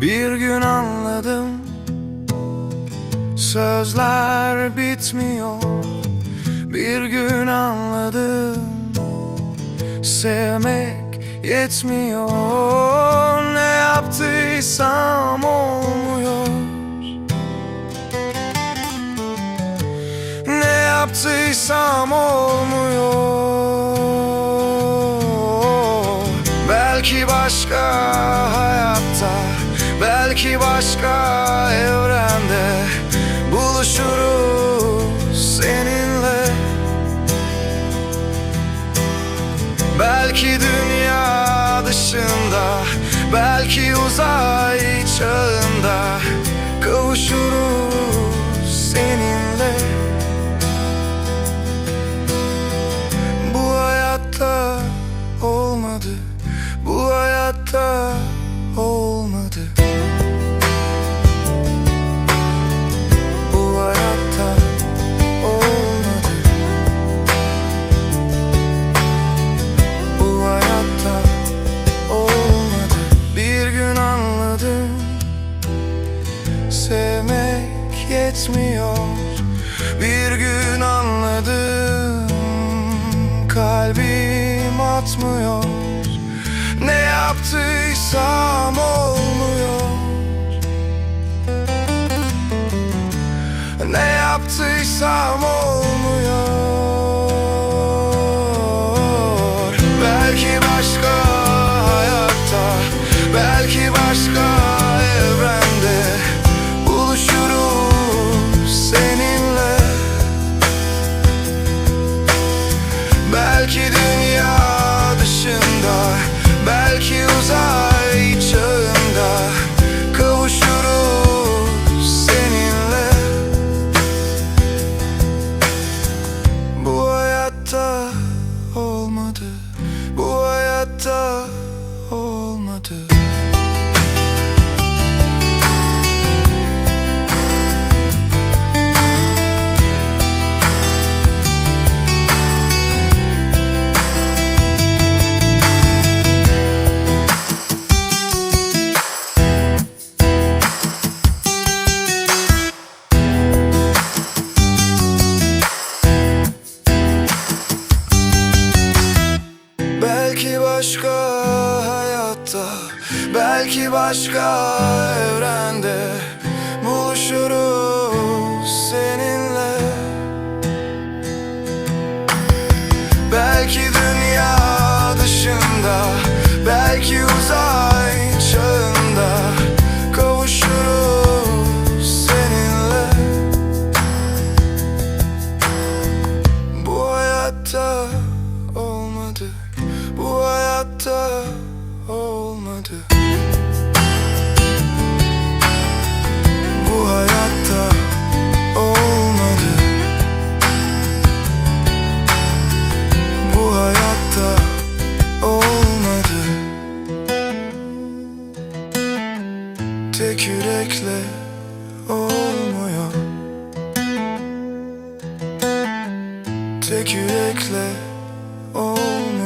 Bir gün anladım. Sözler bitmiyor. Bir gün anladım. Sevmek yetmiyor. Ne yaptıysam olmuyor. Ne yaptıysam olmuyor. Belki başka hayatta Belki başka evrende Buluşuruz seninle. Belki dünya dışında Belki uzay çağında Kavuşuruz Sevmek yetmiyor Bir gün anladım Kalbim atmıyor. Ne yaptıysam olmuyor. Ne yaptıysam olmuyor. Belki başka hayatta Belki başka Belki dünya dışında Belki uzay çağında Kavuşuruz seninle. Bu hayatta olmadı Bu hayatta Belki başka hayatta Belki başka evrende Buluşuruz Tek yürekle olmuyor. Tek yürekle olmuyor